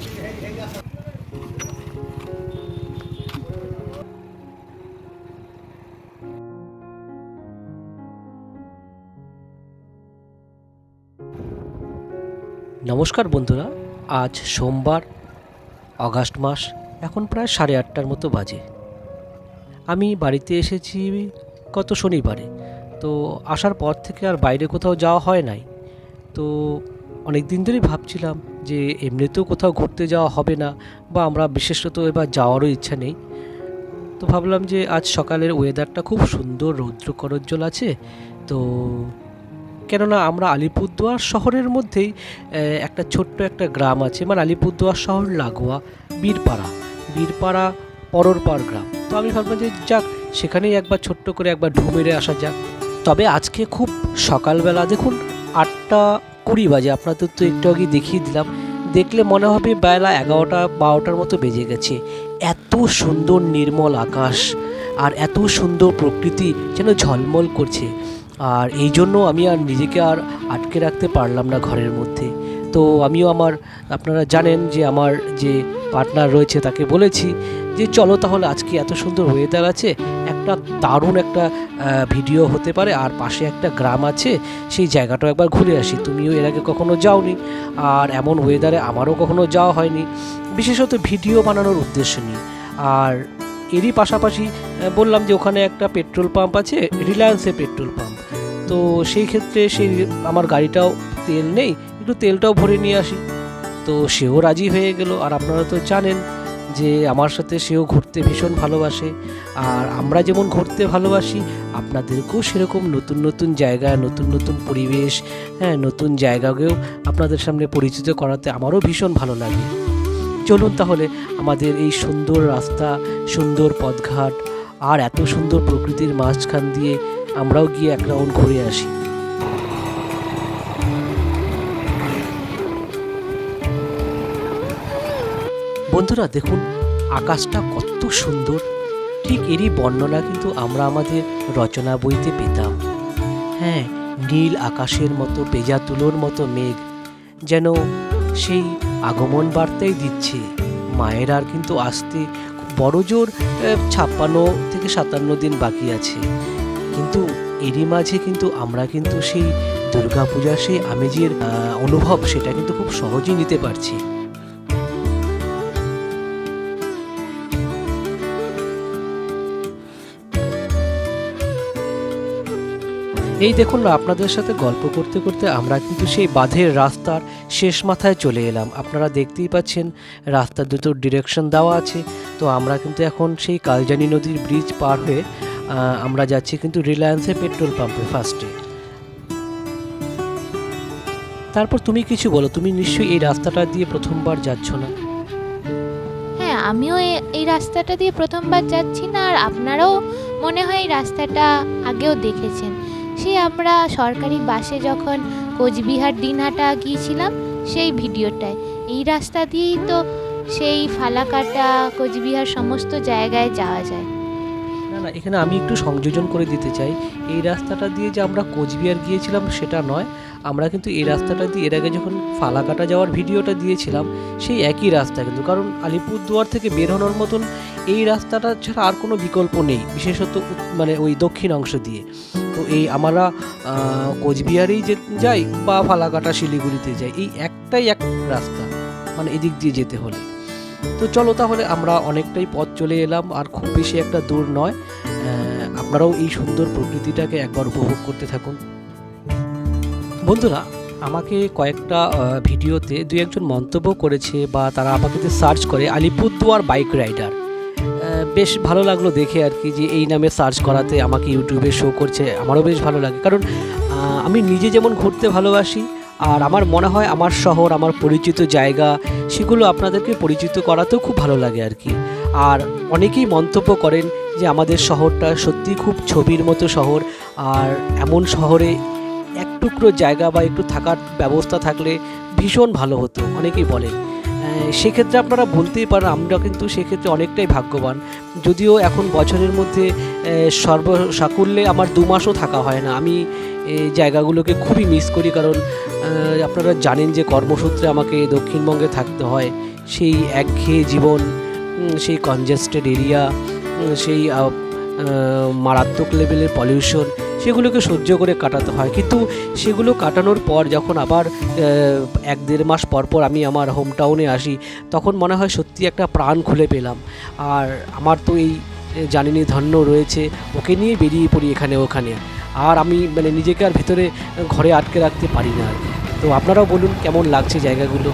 নমস্কার বন্ধুরা, আজ সোমবার অগাস্ট মাস, এখন প্রায় সাড়ে আটটার মতো বাজে। আমি বাড়িতে এসেছি গত শনিবারে, তো আসার পর থেকে আর বাইরে কোথাও যাওয়া হয় নাই। তো অনেক দিন ধরেই ভাবছিলাম যে এমনিতেও কোথাও ঘুরতে যাওয়া হবে না বা আমরা বিশেষত এবার যাওয়ারও ইচ্ছা নেই। তো ভাবলাম যে আজ সকালের ওয়েদারটা খুব সুন্দর রৌদ্র করজ্জ্বল আছে। তো কেননা আমরা আলিপুরদুয়ার শহরের মধ্যেই একটা ছোট্ট একটা গ্রাম আছে মানে আলিপুরদুয়ার শহর লাগোয়া বীরপাড়া। বীরপাড়া পররপাড় গ্রাম। তো আমি ভাবলাম যে যাক, সেখানেই একবার ছোট্ট করে একবার ঢু মেরে আসা যাক। তবে আজকে খুব সকালবেলা দেখুন, আটটা কুড়ি বাজে। আপনাদের তো একটু আগে দেখিয়ে দিলাম। দেখলে মনে হবে বেলা এগারোটা, বারোটার মতো বেজে গেছে। এত সুন্দর নির্মল আকাশ আর এত সুন্দর প্রকৃতি যেন ঝলমল করছে। আর এই জন্য আমি আর নিজেকে আর আটকে রাখতে পারলাম না ঘরের মধ্যে। তো আমিও আমার, আপনারা জানেন যে আমার যে পার্টনার রয়েছে তাকে বলেছি যে, চলো তাহলে আজকে এত সুন্দর ওয়েদার আছে একটা দারুণ একটা ভিডিও হতে পারে। আর পাশে একটা গ্রাম আছে, সেই জায়গাটাও একবার ঘুরে আসি। তুমিও এর আগে কখনো যাওনি। আর এমন ওয়েদারে আমারও কখনো যাওয়া হয়নি। বিশেষত ভিডিও বানানোর উদ্দেশ্য নিয়ে। আর এরই পাশাপাশি বললাম যে ওখানে একটা পেট্রোল পাম্প আছে রিলায়েন্সের পেট্রোল পাম্প তো সেই ক্ষেত্রে সেই আমার গাড়িটাও তেল নেই, একটু তেলটাও ভরে নিয়ে আসি। তো সেও রাজি হয়ে গেল। আর আপনারা তো জানেন যে আমার সাথে সেও ঘুরতে ভীষণ ভালোবাসে। আর আমরা যেমন ঘুরতে ভালোবাসি, আপনাদেরকেও সেরকম নতুন নতুন জায়গা, নতুন নতুন পরিবেশ হ্যাঁ নতুন জায়গাকেও আপনাদের সামনে পরিচিত করাতে আমারও ভীষণ ভালো লাগে। চলুন তাহলে আমাদের এই সুন্দর রাস্তা, সুন্দর পথঘাট আর এত সুন্দর প্রকৃতির মাঝখান দিয়ে আমরাও গিয়ে এক রাউন্ড ঘুরে আসি। বন্ধুরা, দেখুন, আকাশটা কত সুন্দর। ঠিক এরই বর্ণনা কিন্তু আমরা আমাদের রচনা বইতে পেতাম। হ্যাঁ নীল আকাশের মতো পেজা তুলোর মতো মেঘ যেন সেই আগমন বার্তাই দিচ্ছে। মায়ের আর কিন্তু আসতে বড় জোর ছাপ্পান্ন থেকে সাতান্ন দিন বাকি আছে। কিন্তু এরই মাঝে কিন্তু আমরা কিন্তু সেই দুর্গাপূজার সেই আমেজের অনুভব, সেটা কিন্তু খুব সহজেই নিতে পারছি। এই দেখুন না, আপনাদের সাথে গল্প করতে করতে আমরা কিন্তু সেই বাঁধের রাস্তার শেষ মাথায় চলে এলাম। আপনারা দেখতেই পাচ্ছেন, রাস্তার দুটো ডিরেকশন দেওয়া আছে। তো আমরা কিন্তু এখন সেই কালজানি নদীর ব্রিজ পার হয়ে আমরা যাচ্ছি কিন্তু রিলায়েন্সের পেট্রোল পাম্পে ফার্স্টে তারপর তুমি কিছু বলো, তুমি নিশ্চয়ই এই রাস্তাটা দিয়ে প্রথমবার যাচ্ছ না? হ্যাঁ আমিও এই রাস্তাটা দিয়ে প্রথমবার যাচ্ছি না, আর আপনারাও মনে হয় এই রাস্তাটা আগেও দেখেছেন। সেই আমরা সরকারি বাসে যখন কোচবিহার দিনহাটা গিয়েছিলাম, সেই ভিডিওটায়। এই রাস্তা দিয়েই তো সেই ফালাকাটা কোচবিহার সমস্ত জায়গায় যাওয়া যায়। না না, এখানে আমি একটু সংযোজন করে দিতে চাই। এই রাস্তাটা দিয়ে যে আমরা কোচবিহার গিয়েছিলাম সেটা নয়। আমরা কিন্তু এই রাস্তাটা দিয়ে, এর আগে যখন ফালাকাটা যাওয়ার ভিডিওটা দিয়েছিলাম, সেই একই রাস্তা কিন্তু। কারণ আলিপুরদুয়ার থেকে বেরোনোর মতন এই রাস্তাটা ছাড়া আর কোনো বিকল্প নেই, বিশেষত মানে ওই দক্ষিণ অংশ দিয়ে। তো এই আমরা কোচবিহারেই যে যাই বা ফালাকাটা শিলিগুড়িতে যাই, এই একটাই এক রাস্তা মানে এদিক দিয়ে যেতে হলে। তো চলো তাহলে আমরা অনেকটাই পথ চলে এলাম, আর খুব বেশি একটা দূর নয়। আপনারাও এই সুন্দর প্রকৃতিটাকে একবার উপভোগ করতে থাকুন। বন্ধুরা, আমাকে কয়েকটা ভিডিওতে দু একজন মন্তব্য করেছে বা তারা আমাকে সার্চ করে, আলিপুরদুয়ার বাইক রাইডার। বেশ ভালো লাগল দেখে আর কি যে এই নামে সার্চ করাতে আমাকে ইউটিউবে শো করছে, আমারও বেশ ভালো লাগে। কারণ আমি নিজে যেমন ঘুরতে ভালোবাসি, আর আমার মনে হয় আমার শহর, আমার পরিচিত জায়গা, সেগুলো আপনাদেরকে পরিচিত করাতেও খুব ভালো লাগে আর কি। আর অনেকেই মন্তব্য করেন যে আমাদের শহরটা সত্যি খুব ছবির মতো শহর, আর এমন শহরে এক টুকরো জায়গা বা একটু থাকার ব্যবস্থা থাকলে ভীষণ ভালো হতো, অনেকেই বলেন। সেক্ষেত্রে আপনারা বলতেই পারেন, আমরা কিন্তু সেক্ষেত্রে অনেকটাই ভাগ্যবান। যদিও এখন বছরের মধ্যে সর্ব সাকুল্যে আমার দু মাসও থাকা হয় না। আমি এই জায়গাগুলোকে খুবই মিস করি কারণ আপনারা জানেন যে কর্মসূত্রে আমাকে দক্ষিণবঙ্গে থাকতে হয়। সেই একঘেয়ে জীবন সেই কনজেস্টেড এরিয়া সেই মারাত্মক লেভেলের পলিউশন সেগুলোকে সহ্য করে কাটাতে হয়। কিন্তু সেগুলো কাটানোর পর যখন আবার এক দেড় মাস পর পর আমি আমার হোম টাউনে আসি, তখন মনে হয় সত্যি একটা প্রাণ খুলে পেলাম। আর আমার তো এই জানিনি ধন্য রয়েছে, ওকে নিয়ে বেরিয়ে পড়ি এখানে ওখানে। আর আমি মানে নিজেকে আর ভিতরে ঘরে আটকে রাখতে পারি না আর তো আপনারাও বলুন কেমন লাগছে জায়গাগুলো?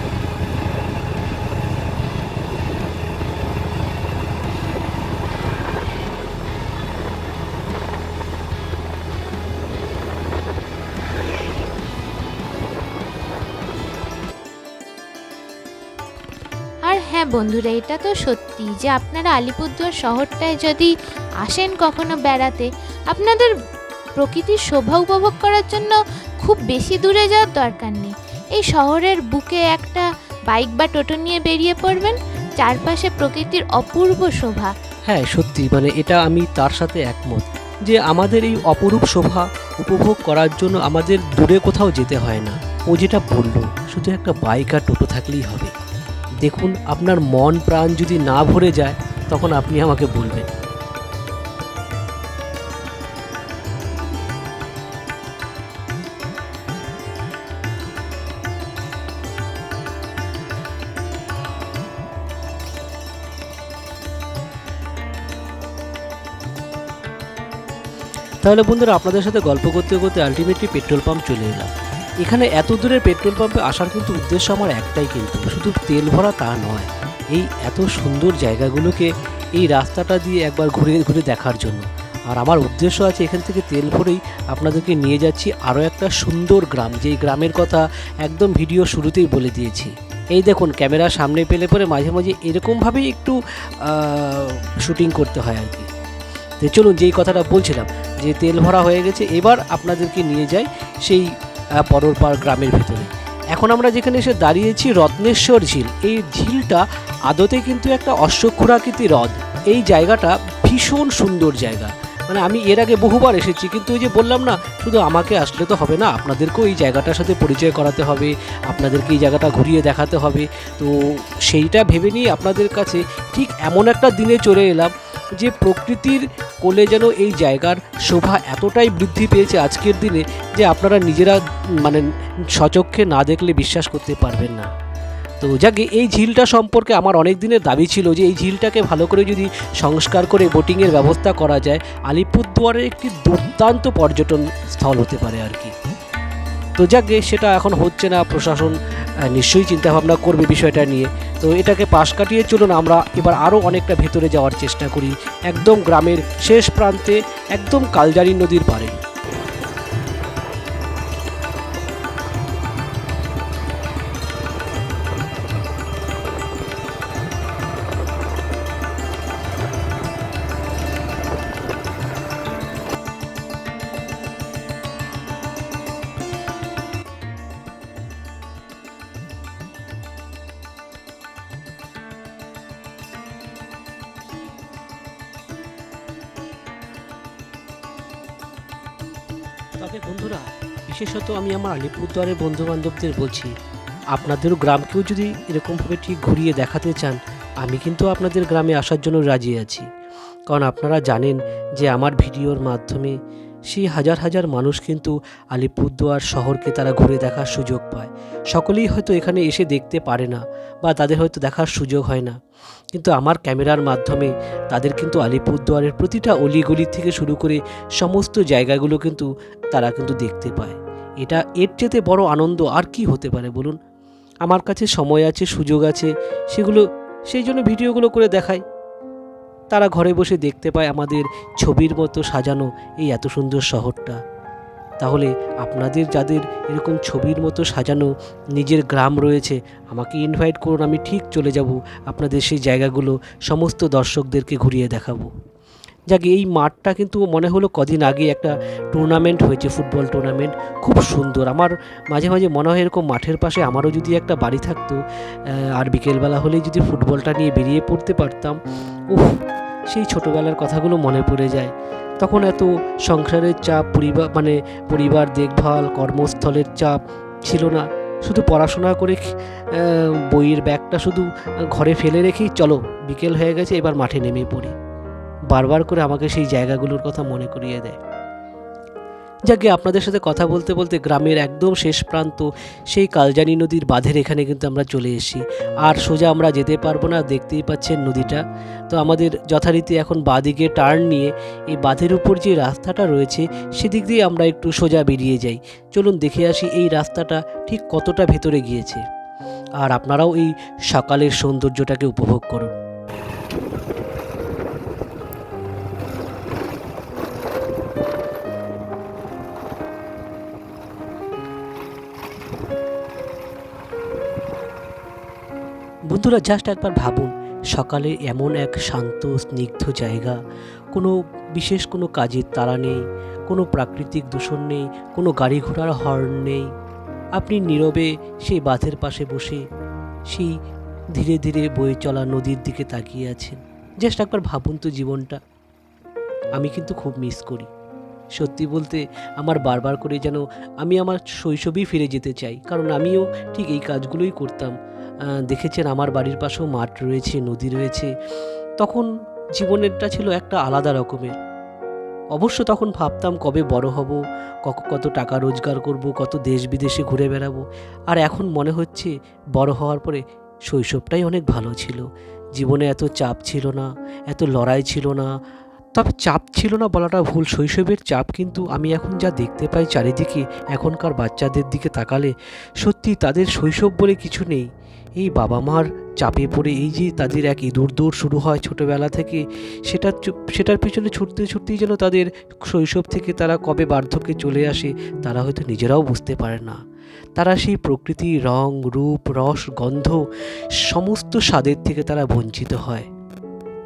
হ্যাঁ বন্ধুরা, এটা তো সত্যি যে আপনারা আলিপুরদুয়ার শহরটায় যদি আসেন কখনো বেড়াতে, আপনাদের প্রকৃতির শোভা উপভোগ করার জন্য খুব বেশি দূরে যাওয়ার দরকার নেই। এই শহরের বুকে একটা বাইক বা টোটো নিয়ে বেরিয়ে পড়বেন, চারপাশে প্রকৃতির অপূর্ব শোভা। হ্যাঁ সত্যি মানে এটা আমি তার সাথে একমত যে আমাদের এই অপরূপ শোভা উপভোগ করার জন্য আমাদের দূরে কোথাও যেতে হয় না। ও যেটা বলল, শুধু একটা বাইক আর টোটো থাকলেই হবে। দেখুন, আপনার মন প্রাণ যদি না ভরে যায়, তখন আপনি আমাকে বলবেন। তাহলে বন্ধুরা, আপনাদের সাথে গল্প করতে করতে আলটিমেটলি পেট্রোল পাম্প চলে এলাম। এখানে এত দূরের পেট্রোল পাম্পে আসার কিন্তু উদ্দেশ্য আমার একটাই কিন্তু, শুধু তেল ভরা তা নয়। এই এত সুন্দর জায়গাগুলোকে এই রাস্তাটা দিয়ে একবার ঘুরে ঘুরে দেখার জন্য। আর আমার উদ্দেশ্য আছে এখান থেকে তেল ভরেই আপনাদেরকে নিয়ে যাচ্ছি আরও একটা সুন্দর গ্রাম, যেই গ্রামের কথা একদম ভিডিও শুরুতেই বলে দিয়েছি। এই দেখুন, ক্যামেরা সামনে পেলে পরে মাঝে মাঝে এরকমভাবেই একটু শুটিং করতে হয় আর কি। তো চলুন যেই কথাটা বলছিলাম, যে তেল ভরা হয়ে গেছে, এবার আপনাদেরকে নিয়ে যাই সেই পররপাড় গ্রামের ভিতরে। এখন আমরা যেখানে এসে দাঁড়িয়েছি, রত্নেশ্বর ঝিল। এই ঝিলটা আদতে কিন্তু একটা অশ্বক্ষুরাকৃতি হ্রদ। এই জায়গাটা ভীষণ সুন্দর জায়গা। মানে আমি এর আগে বহুবার এসেছি, কিন্তু ওই যে বললাম না, শুধু আমাকে আসলে তো হবে না, আপনাদেরকেও এই জায়গাটার সাথে পরিচয় করাতে হবে, আপনাদেরকে এই জায়গাটা ঘুরিয়ে দেখাতে হবে। তো সেইটা ভেবে নিয়ে আপনাদের কাছে ঠিক এমন একটা দিনে চলে এলাম। যে প্রকৃতির কোলে যেন এই জায়গার শোভা এতটাই বৃদ্ধি পেয়েছে আজকের দিনে যে আপনারা নিজেরা মানে সচক্ষে না দেখলে বিশ্বাস করতে পারবেন না। তো যাকে, এই ঝিলটা সম্পর্কে আমার অনেক দিনের দাবি ছিল যে এই ঝিলটাকে ভালো করে যদি সংস্কার করে বোটিংয়ের ব্যবস্থা করা যায়, আলিপুরদুয়ারের একটি দুর্দান্ত পর্যটন স্থল হতে পারে আর কি। তো যাকে সেটা এখন হচ্ছে না, প্রশাসন নিশ্চয়ই চিন্তাভাবনা করবে বিষয়টা নিয়ে। তো এটাকে পাশ কাটিয়ে চলুন আমরা এবার আরও অনেকটা ভেতরে যাওয়ার চেষ্টা করি, একদম গ্রামের শেষ প্রান্তে, একদম কালজারি নদীর পাড়ে। তবে বন্ধুরা, বিশেষত আমি আমার আলিপুরদুয়ারের বন্ধু বান্ধবদের বলছি আপনাদেরও গ্রামকেও যদি এরকমভাবে ঠিক ঘুরিয়ে দেখাতে চান, আমি কিন্তু আপনাদের গ্রামে আসার জন্য রাজি আছি। কারণ আপনারা জানেন যে আমার ভিডিওর মাধ্যমে সেই হাজার হাজার মানুষ কিন্তু আলিপুরদুয়ার শহরকে তারা ঘুরে দেখার সুযোগ পায়। সকলেই হয়তো এখানে এসে দেখতে পারে না। বা তাদের হয়তো দেখার সুযোগ হয় না। কিন্তু আমার ক্যামেরার মাধ্যমে তাদের কিন্তু আলিপুরদুয়ারের প্রতিটা অলিগলি থেকে শুরু করে সমস্ত জায়গাগুলো কিন্তু তারা কিন্তু দেখতে পায়। এটা এর চেয়ে বড় আনন্দ আর কি হতে পারে বলুন? আমার কাছে সময় আছে, সুযোগ আছে, সেগুলো, সেই জন্য ভিডিওগুলো করে দেখাই। তারা ঘরে বসে দেখতে পায় আমাদের ছবির মতো সাজানো এই এত সুন্দর শহরটা। তাহলে আপনাদের যাদের এরকম ছবির মতো সাজানো নিজের গ্রাম রয়েছে, আমাকে ইনভাইট করুন, আমি ঠিক চলে যাব আপনাদের সেই জায়গাগুলো, সমস্ত দর্শকদেরকে ঘুরিয়ে দেখাবো। যাকে, এই মাঠটা কিন্তু মনে হলো কদিন আগে একটা টুর্নামেন্ট হয়েছে ফুটবল টুর্নামেন্ট খুব সুন্দর। আমার মাঝে মাঝে মনে হয় এরকম মাঠের পাশে আমারও যদি একটা বাড়ি থাকতো আর বিকেলবেলা হলেই যদি ফুটবলটা নিয়ে বেরিয়ে পড়তে পারতাম, উফ, সেই ছোটোবেলার কথাগুলো মনে পড়ে যায়। তখন এত সংসারের চাপ পরিবার মানে পরিবার দেখভাল, কর্মস্থলের চাপ ছিল না। শুধু পড়াশোনা করে বইয়ের ব্যাগটা শুধু ঘরে ফেলে রেখেই চলো, বিকেল হয়ে গেছে, এবার মাঠে নেমে পড়ি। বারবার করে আমাকে সেই জায়গাগুলোর কথা মনে করিয়ে দেয়। যাকে আপনাদের সাথে কথা বলতে বলতে গ্রামের একদম শেষ প্রান্ত, সেই কালজানি নদীর বাঁধের এখানে কিন্তু আমরা চলে এসেছি। আর সোজা আমরা যেতে পারব না, দেখতেই পাচ্ছেন নদীটা। তো আমাদের যথারীতি এখন বাঁদিকে টার্ন নিয়ে এই বাঁধের উপর যে রাস্তাটা রয়েছে, সেদিক দিয়ে আমরা একটু সোজা বেরিয়ে যাই। চলুন দেখে আসি এই রাস্তাটা ঠিক কতটা ভেতরে গিয়েছে। আর আপনারাও এই সকালের সৌন্দর্যটাকে উপভোগ করুন। বন্ধুরা জাস্ট একবার ভাবুন, সকালে এমন এক শান্ত, স্নিগ্ধ জায়গা, কোনো বিশেষ কোনো কাজের তারা নেই, কোনো প্রাকৃতিক দূষণ নেই, কোনো গাড়ি ঘোড়ার হর্ন নেই। আপনি নীরবে সেই বাঁধের পাশে বসে, সেই ধীরে ধীরে বয়ে চলা নদীর দিকে তাকিয়ে আছেন। জাস্ট একবার ভাবুন তো জীবনটা। আমি কিন্তু খুব মিস করি। সত্যি বলতে, আমার বারবার করে যেন আমি আমার শৈশবেই ফিরে যেতে চাই, কারণ আমিও ঠিক এই কাজগুলোই করতাম। দেখেছেন আমার বাড়ির পাশেও মাঠ রয়েছে, নদী রয়েছে। তখন জীবনেরটা ছিল একটা আলাদা রকমের। অবশ্য তখন ভাবতাম কবে বড় হব কত টাকা রোজগার করব, কত দেশ বিদেশে ঘুরে বেড়াবো। আর এখন মনে হচ্ছে বড় হওয়ার পরে শৈশবটাই অনেক ভালো ছিল। জীবনে এত চাপ ছিল না, এত লড়াই ছিল না তবে চাপ ছিল না বলাটা ভুল। শৈশবের চাপ কিন্তু আমি এখন যা দেখতে পাই চারিদিকে এখনকার বাচ্চাদের দিকে তাকালে সত্যি তাদের শৈশব বলে কিছু নেই। এই বাবা মার চাপে পড়ে এই যে তাদের এক ইঁদুর দৌড় শুরু হয় ছোটোবেলা থেকে সেটার চু- সেটার পিছনে ছুটতে ছুটতেই যেন তাদের শৈশব থেকে তারা কবে বার্ধক্যে চলে আসে তারা হয়তো নিজেরাও বুঝতে পারে না। তারা সেই প্রকৃতি, রং, রূপ, রস, গন্ধ সমস্ত স্বাদের থেকে তারা বঞ্চিত হয়।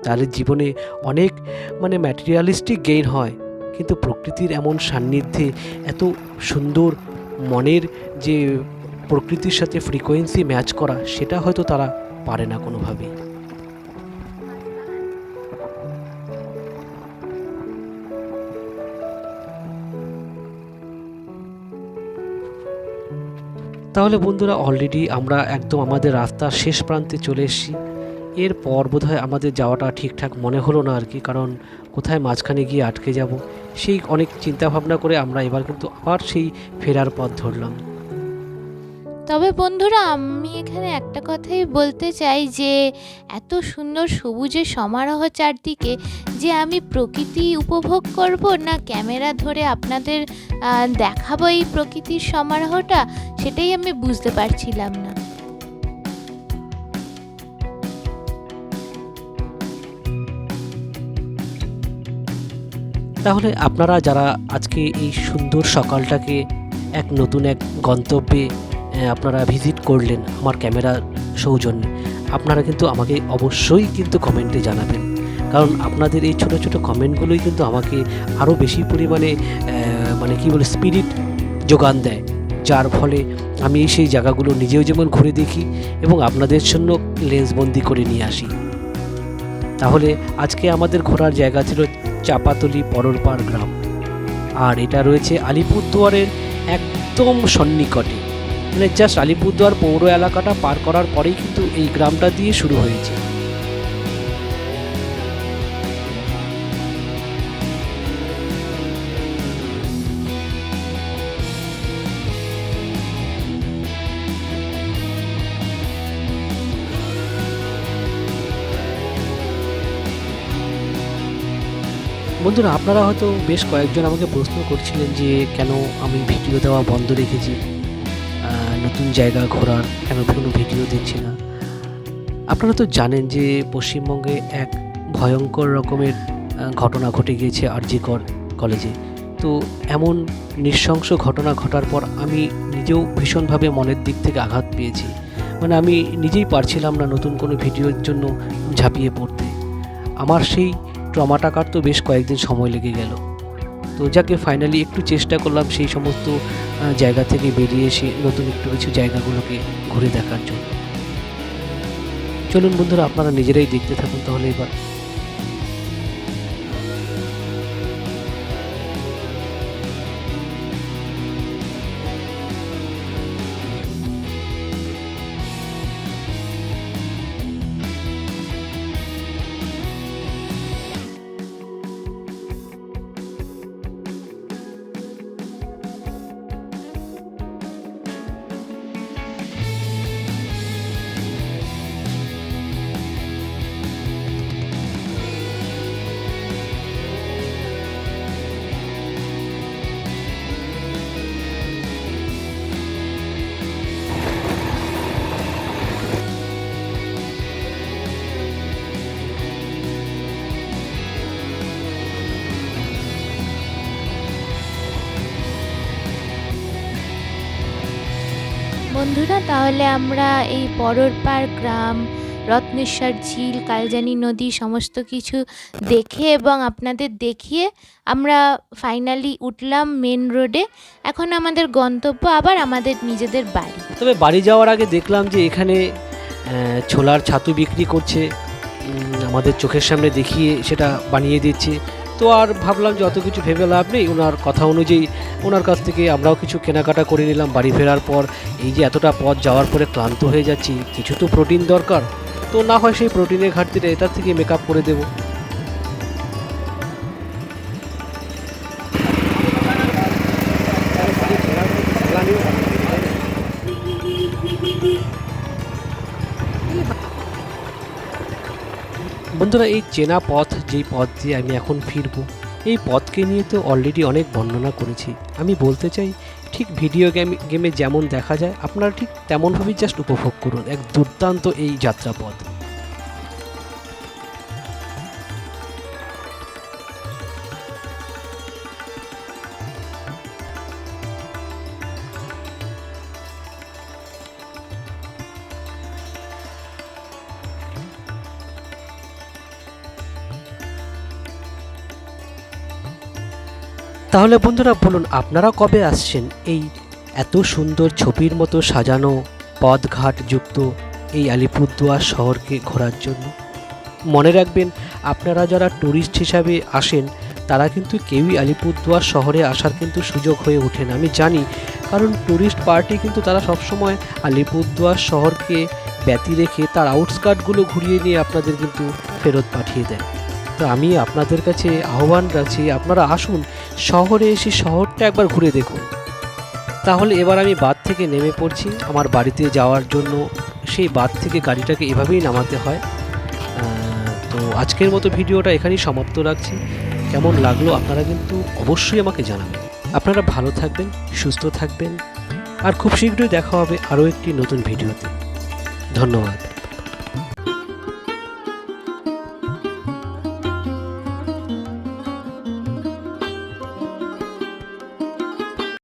তাদের জীবনে অনেক মানে ম্যাটেরিয়ালিস্টিক গেইন হয়। কিন্তু প্রকৃতির এমন সান্নিধ্যে এত সুন্দর মনের যে প্রকৃতির সাথে ফ্রিকোয়েন্সি ম্যাচ করা, সেটা হয়তো তারা পারে না কোনোভাবেই। তাহলে বন্ধুরা অলরেডি আমরা একদম আমাদের রাস্তার শেষ প্রান্তে চলে এসেছি। এরপর বোধহয় আমাদের যাওয়াটা ঠিকঠাক মনে হলো না আর কি, কারণ কোথায় মাঝখানে গিয়ে আটকে যাব, সেই অনেক চিন্তা ভাবনা করে আমরা এবার কিন্তু আবার সেই ফেরার পথ ধরলাম। তবে বন্ধুরা, আমি এখানে একটা কথাই বলতে চাই যে, এত সুন্দর সবুজের সমারোহ চারদিকে যে আমি প্রকৃতি উপভোগ করব না ক্যামেরা ধরে আপনাদের দেখাবো এই প্রকৃতির সমারোহটা, সেটাই আমি বুঝতে পারছিলাম না। তাহলে আপনারা যারা আজকে এই সুন্দর সকালটাকে এক নতুন এক গন্তব্যে আপনারা ভিজিট করলেন আমার ক্যামেরার সৌজন্যে, আপনারা কিন্তু আমাকে অবশ্যই কিন্তু কমেন্টে জানাবেন। কারণ আপনাদের এই ছোট ছোট কমেন্টগুলোই কিন্তু আমাকে আরও বেশি পরিমাণে মানে কি বলে, স্পিরিট যোগান দেয়। যার ফলে আমি সেই জায়গাগুলো নিজেও যেমন ঘুরে দেখি এবং আপনাদের জন্য লেন্সবন্দি করে নিয়ে আসি। তাহলে আজকে আমাদের ঘোরার জায়গা ছিল চাপাতলি পররপাড় গ্রাম। আর এটা রয়েছে আলিপুরদুয়ারের একদম সন্নিকটে। মানে জাস্ট আলিপুরদুয়ার পৌর এলাকাটা পার করার পরেই কিন্তু এই গ্রামটা দিয়ে শুরু হয়েছে। বন্ধুরা, আপনারা হয়তো বেশ কয়েকজন আমাকে প্রশ্ন করছিলেন যে কেন আমি ভিডিও দেওয়া বন্ধ রেখেছি নতুন জায়গা ঘোরার কেন কোনো ভিডিও দিচ্ছি না। আপনারা তো জানেন যে পশ্চিমবঙ্গে এক ভয়ঙ্কর রকমের ঘটনা ঘটে গিয়েছে আরজিকর কলেজে। তো এমন নৃশংস ঘটনা ঘটার পর আমি নিজেও ভীষণভাবে মনের দিক থেকে আঘাত পেয়েছি। মানে আমি নিজেই পারছিলাম না নতুন কোনো ভিডিওর জন্য ঝাঁপিয়ে পড়তে। আমার সেই ট্রমাটা কাটতে বেশ কয়েকদিন সময় লেগে গেল। তো যাকে ফাইনালি একটু চেষ্টা করলাম সেই সমস্ত জায়গা থেকে বেরিয়ে এসে নতুন একটু কিছু জায়গাগুলোকে ঘুরে দেখার জন্য। চলুন বন্ধুরা, আপনারা নিজেরাই দেখতে থাকুন, তাহলে এবার বন্ধুরা, তাহলে আমরা এই পররপাড় গ্রাম, রত্নেশ্বর ঝিল, কালজানি নদী সমস্ত কিছু দেখে এবং আপনাদের দেখিয়ে আমরা ফাইনালি উঠলাম মেন রোডে এখন আমাদের গন্তব্য আবার আমাদের নিজেদের বাড়ি। তবে বাড়ি যাওয়ার আগে দেখলাম যে এখানে ছোলার ছাতু বিক্রি করছে। আমাদের চোখের সামনে দেখিয়ে সেটা বানিয়ে দিচ্ছে। তো আর ভাবলাম যে অত কিছু ভেবে লাভ নেই। ওনার কথা অনুযায়ী ওনার কাছ থেকে আমরাও কিছু কেনাকাটা করে নিলাম বাড়ি ফেরার পর। এই যে এতটা পথ যাওয়ার পরে ক্লান্ত হয়ে যাচ্ছি, কিছু তো প্রোটিন দরকার। তো না হয় সেই প্রোটিনের ঘাটতিটা এটার থেকে মেকআপ করে দেবো। বন্ধুরা, এই চেনা পথ, যেই পথ দিয়ে আমি এখন ফিরব, এই পথকে নিয়ে তো অলরেডি অনেক বর্ণনা করেছি। আমি বলতে চাই, ঠিক ভিডিও গেম গেমে যেমন দেখা যায়, আপনারা ঠিক তেমনভাবেই জাস্ট উপভোগ করুন, এক দুর্দান্ত এই যাত্রাপথ। তাহলে বন্ধুরা বলুন আপনারা কবে আসছেন এই এত সুন্দর ছবির মতো সাজানো পথঘাট যুক্ত এই আলিপুরদুয়ার শহরকে ঘোরার জন্য? মনে রাখবেন, আপনারা যারা ট্যুরিস্ট হিসাবে আসেন, তারা কিন্তু কেউই আলিপুরদুয়ার শহরে আসার কিন্তু সুযোগ হয়ে ওঠে না। আমি জানি, কারণ ট্যুরিস্ট পার্টি কিন্তু তারা সবসময় আলিপুরদুয়ার শহরকে ব্যতি রেখে তার আউটস্কার্টগুলো ঘুরিয়ে নিয়ে আপনাদের কিন্তু ফেরত পাঠিয়ে দেয়। আমি আপনাদের কাছে আহ্বান রাখছি, আপনারা আসুন, শহরে এসে শহরটা একবার ঘুরে দেখুন। তাহলে এবার আমি বাদ থেকে নেমে পড়ছি, আমার বাড়িতে যাওয়ার জন্য। সেই বাদ থেকে গাড়িটাকে এভাবেই নামাতে হয়। তো আজকের মতো ভিডিওটা এখানেই সমাপ্ত রাখছি। কেমন লাগল আপনারা কিন্তু অবশ্যই আমাকে জানাবেন। আপনারা ভালো থাকবেন, সুস্থ থাকবেন, আর খুব শীঘ্রই দেখা হবে আরও একটি নতুন ভিডিওতে। ধন্যবাদ।